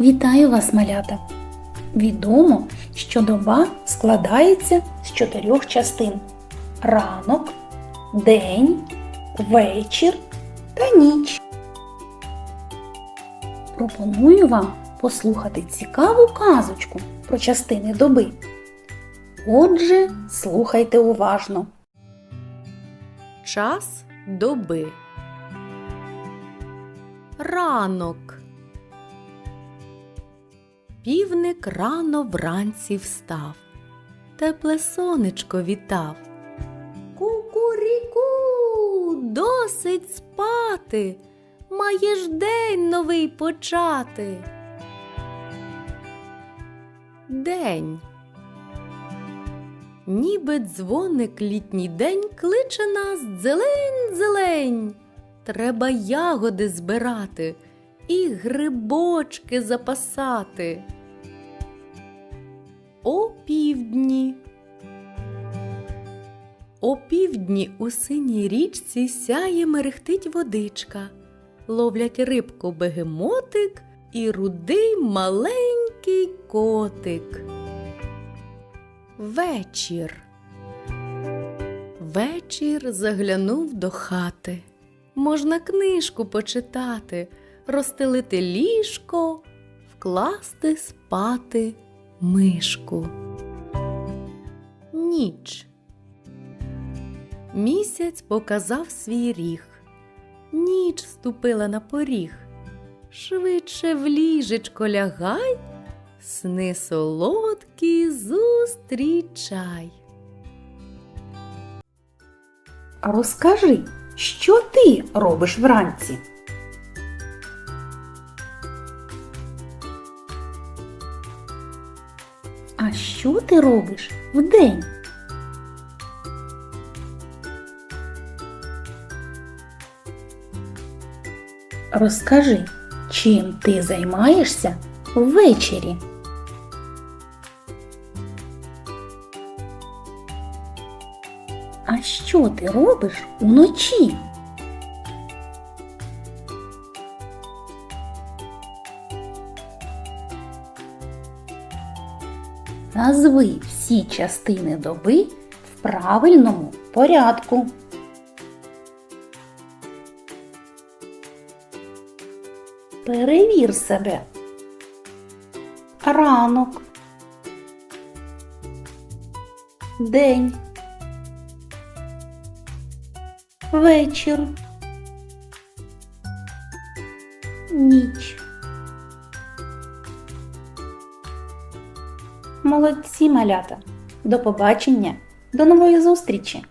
Вітаю вас, малята! Відомо, що доба складається з чотирьох частин: ранок, день, вечір та ніч. Пропоную вам послухати цікаву казочку про частини доби. Отже, слухайте уважно. Час доби. Ранок. Півник рано вранці встав. Тепле сонечко вітав. Кукуріку, досить спати. Маєш день новий почати. День. Ніби дзвоник літній день кличе нас зелень, зелень. Треба ягоди збирати і грибочки запасати. О півдні. О півдні у синій річці сяє мерехтить водичка. Ловлять рибку бегемотик і рудий маленький котик. Вечір. Вечір заглянув до хати. Можна книжку почитати, розстелити ліжко, вкласти спати мишку. Ніч. Місяць показав свій ріг. Ніч ступила на поріг. Швидше в ліжечко лягай, сни солодкі зустрічай. Розкажи, що ти робиш вранці? А що ти робиш вдень? Розкажи, чим ти займаєшся ввечері? А що ти робиш уночі? Назви всі частини доби в правильному порядку. Перевір себе. Ранок. День. Вечір. Ніч. Молодці малята. До побачення. До нової зустрічі!